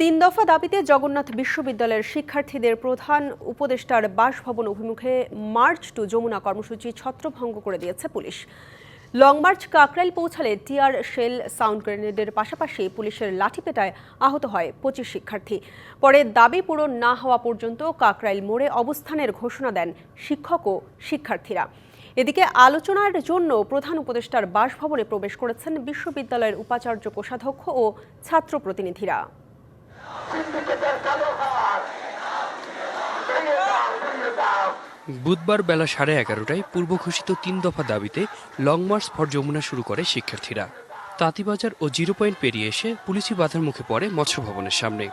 তিন দফা দাবিতে জগন্নাথ বিশ্ববিদ্যালয়ের শিক্ষার্থীদের প্রধান উপদেষ্টার বাসভবন অভিমুখে মার্চ টু যমুনা কর্মসূচি ছত্রভঙ্গ করে দিয়েছে পুলিশ। লং মার্চ কাকরাইল পৌঁছালে টিয়ার শেল সাউন্ড গ্রেনেডের পাশাপাশি পুলিশের লাঠিপেটায় আহত হয় পঁচিশ শিক্ষার্থী। পরে দাবি পূরণ না হওয়া পর্যন্ত কাকরাইল মোড়ে অবস্থানের ঘোষণা দেন শিক্ষক ও শিক্ষার্থীরা। এদিকে আলোচনার জন্য প্রধান উপদেষ্টার বাসভবনে প্রবেশ করেছেন বিশ্ববিদ্যালয়ের উপাচার্য কোষাধ্যক্ষ ও ছাত্র প্রতিনিধিরা। বুধবার বেলা সাড়ে এগারোটায় পূর্ব ঘোষিত তিন দফা দাবিতে লং মার্চ ফর যমুনা শুরু করে শিক্ষার্থীরা। তাঁতিবাজার ও জিরো পয়েন্ট পেরিয়ে এসে পুলিশি বাধার মুখে পড়ে মৎস্য ভবনের সামনে।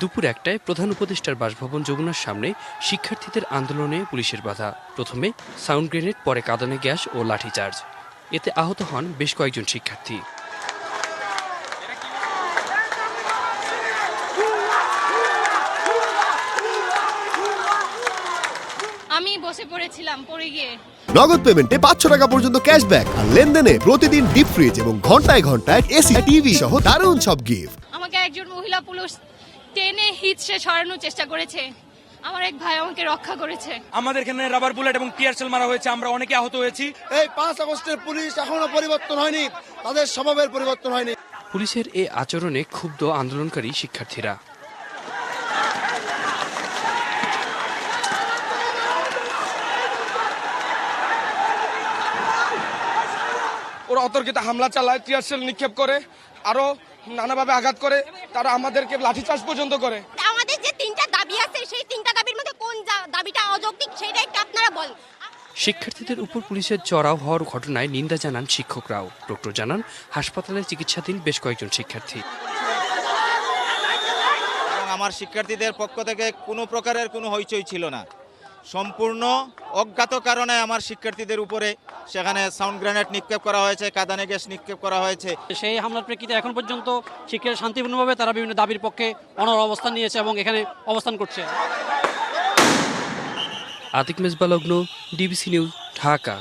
দুপুর একটায় প্রধান উপদেষ্টার বাসভবন যমুনার সামনে শিক্ষার্থীদের আন্দোলনে পুলিশের বাধা। প্রথমে সাউন্ড গ্রেনেড, পরে কাঁদানে গ্যাস ও লাঠিচার্জ। এতে আহত হন বেশ কয়েকজন শিক্ষার্থী। আমি বসে পড়েছিলাম পড়ে গিয়ে। নগদ পেমেন্টে পাঁচশো টাকা পর্যন্ত ক্যাশব্যাক আর লেনদেনে প্রতিদিন ডিপ ফ্রিজ এবং ঘন্টায় ঘন্টায় এসি টিভি সহ দারুণ সব গিফট আমাকে একজন মহিলা পুলিশ টেনে হিচড়ে সরানোর চেষ্টা করেছে। আমার এক ভাই আমাকে রক্ষা করেছে। আমাদের এখানে রাবার বুলেট এবং টিয়ার সেল মারা হয়েছে আমরা অনেকে আহত হয়েছি। এই পাঁচ আগস্টের পুলিশ এখনও পরিবর্তন হয়নি তাদের স্বভাবের পরিবর্তন হয়নি। পুলিশের এই আচরণে ক্ষুব্ধ আন্দোলনকারী শিক্ষার্থীরা। ওরা অতর্কিত হামলা চালায় টিয়ার সেল নিক্ষেপ করে আরও নানাভাবে আঘাত করে তারা আমাদেরকে লাঠিচার্জ পর্যন্ত করে। আমাদের যে তিনটা দাবি আছে সেই তিনটা দাবির মধ্যে কোন যা- দাবিটা অযৌক্তিক সেটা একটু আপনারা বলেন। শিক্ষার্থীদের উপর পুলিশের চড়াও হওয়ার ঘটনায় নিন্দা জানান শিক্ষকরাও। ডক্টর জানান হাসপাতালে চিকিৎসাধীন বেশ কয়েকজন শিক্ষার্থী। আমার শিক্ষার্থীদের পক্ষ থেকে কোনো প্রকারের কোনো হইচই ছিল না। সম্পূর্ণ অজ্ঞাত কারণে আমার শিক্ষার্থীদের উপরে সেখানে সাউন্ড গ্রেনেড নিক্ষেপ করা হয়েছে কাদানে গ্যাস নিক্ষেপ করা হয়েছে। সেই হামলার প্রেক্ষিতে এখন পর্যন্ত শিক্ষার শান্তিপূর্ণভাবে তারা বিভিন্ন দাবির পক্ষে অনর অবস্থান নিয়েছে এবং এখানে অবস্থান করছে। আতিক মেজবালগ্ন ডিবিসি নিউজ ঢাকা।